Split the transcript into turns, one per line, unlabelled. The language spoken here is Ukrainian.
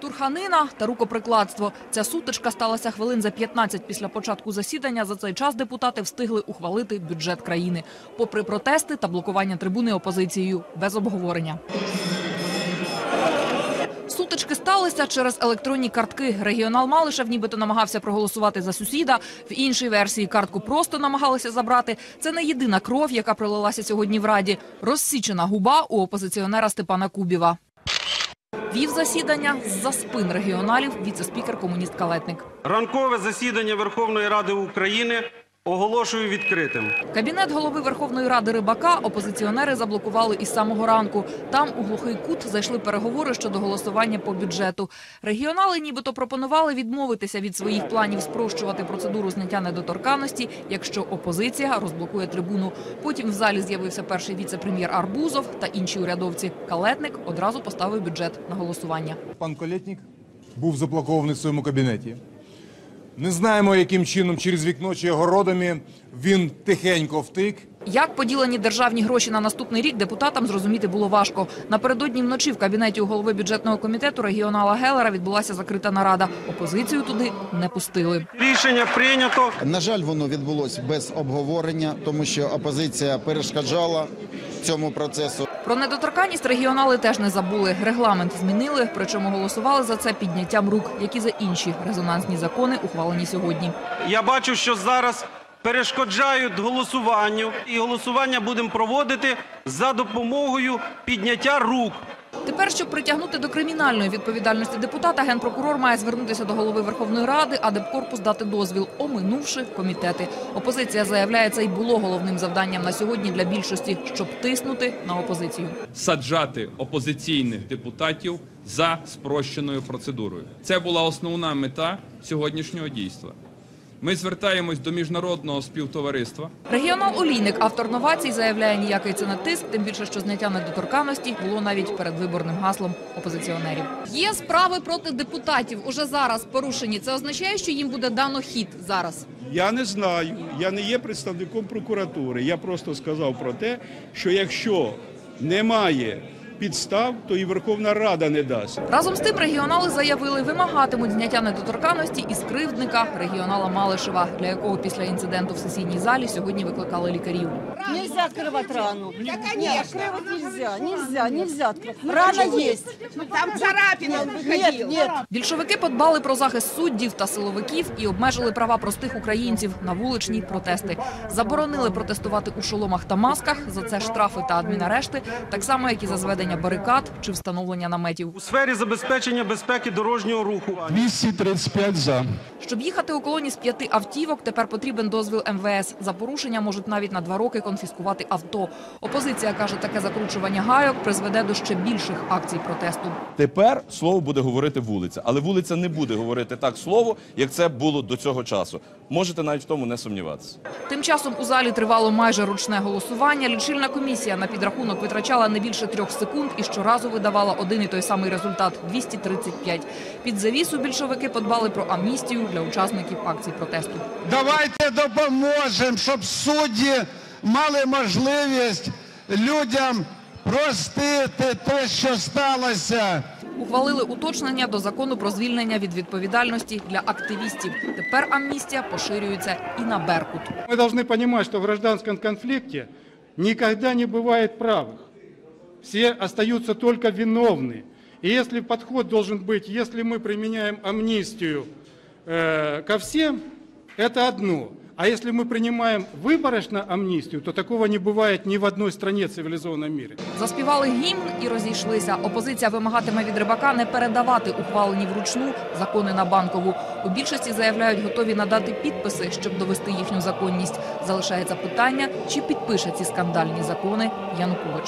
Штурханина та рукоприкладство. Ця сутичка сталася хвилин за 15 після початку засідання. За цей час депутати встигли ухвалити бюджет країни. Попри протести та блокування трибуни опозицією без обговорення. Сутички сталися через електронні картки. Регіонал Малишев нібито намагався проголосувати за сусіда. В іншій версії картку просто намагалися забрати. Це не єдина кров, яка пролилася сьогодні в Раді. Розсічена губа у опозиціонера Степана Кубіва. Вів засідання з-за спин регіоналів віце-спікер Летник, Калетник.
Ранкове засідання Верховної Ради України оголошую відкритим.
Кабінет голови Верховної Ради Рибака опозиціонери заблокували із самого ранку. Там у глухий кут зайшли переговори щодо голосування по бюджету. Регіонали нібито пропонували відмовитися від своїх планів спрощувати процедуру зняття недоторканності, якщо опозиція розблокує трибуну. Потім в залі з'явився перший віце-прем'єр Арбузов та інші урядовці. Калетник одразу поставив бюджет на голосування.
Пан Колєтнік був заблокований в своєму кабінеті. Не знаємо, яким чином через вікно чи огородами він тихенько втик.
Як поділені державні гроші на наступний рік депутатам зрозуміти було важко. Напередодні вночі в кабінеті у голови бюджетного комітету регіонала Гелера відбулася закрита нарада. Опозицію туди не пустили.
Рішення прийнято.
На жаль, воно відбулося без обговорення, тому що опозиція перешкоджала цьому процесу.
Про недоторканність регіонали теж не забули. Регламент змінили, причому голосували за це підняттям рук, як і за інші резонансні закони, ухвалені сьогодні.
Я бачу, що зараз перешкоджають голосуванню, і голосування будемо проводити за допомогою підняття рук.
Тепер, щоб притягнути до кримінальної відповідальності депутата, генпрокурор має звернутися до голови Верховної Ради, а депкорпус дати дозвіл, оминувши комітети. Опозиція заявляє, це й було головним завданням на сьогодні для більшості, щоб тиснути на опозицію.
саджати опозиційних депутатів за спрощеною процедурою. Це була основна мета сьогоднішнього дійства. Ми звертаємось до міжнародного співтовариства.
Регіонал Олійник, автор новацій, заявляє, ніякий це не тиск, тим більше, що зняття недоторканності було навіть перед виборним гаслом опозиціонерів. Є справи проти депутатів уже зараз порушені. Це означає, що їм буде дано хід зараз.
Я не знаю, я не є представником прокуратури. Я просто сказав про те, що якщо немає підстав, то і Верховна Рада не дасть.
Разом з тим регіонали заявили, вимагатимуть зняття недоторканності із кривдника регіонала Малишева, для якого після інциденту в сесійній залі сьогодні викликали лікарів.
Нельзя открывать рану. Да, конечно. Нет, открывать нельзя, нельзя, нельзя открывать. Рана есть.
Там царапина
Нет, нет.
Більшовики подбали про захист суддів та силовиків і обмежили права простих українців на вуличні протести. Заборонили протестувати у шоломах та масках. За це штрафи та адмінарешти, так само як і за зведення барикад чи встановлення наметів.
У сфері забезпечення безпеки дорожнього руху
235 за.
Щоб їхати у колоні з п'яти автівок, тепер потрібен дозвіл МВС. За порушення можуть навіть на два роки конфіскувати авто. Опозиція каже, таке закручування гайок призведе до ще більших акцій протесту.
Тепер слово буде говорити вулиця, але вулиця не буде говорити так слово, як це було до цього часу. Можете навіть в тому не сумніватися.
Тим часом у залі тривало майже ручне голосування. Лічильна комісія на підрахунок витрачала не більше трьох секунд і щоразу видавала один і той самий результат 235. Під завісу більшовики подбали про амністію для учасників акцій протесту.
Давайте допоможемо, щоб судді мали можливість людям простити те, що сталося.
Ухвалили уточнення до закону про звільнення від відповідальності для активістів. Тепер амністія поширюється і на Беркут.
Мы должны понимать, что в гражданском конфликте никогда не бывает правых. Все остаются только виновны. И если подход должен быть, если мы применяем амнистию э, ко всем, это одно. А если мы принимаем выборочно амнистию, то такого не бывает ни в одной стране в цивилизованном мире.
Заспівали гімн і розійшлися. Опозиція вимагатиме від рибака не передавати ухвалені вручну закони на банкову. У більшості заявляють, готові надати підписи, щоб довести їхню законність. Залишається питання, чи підпише ці скандальні закони Янукович.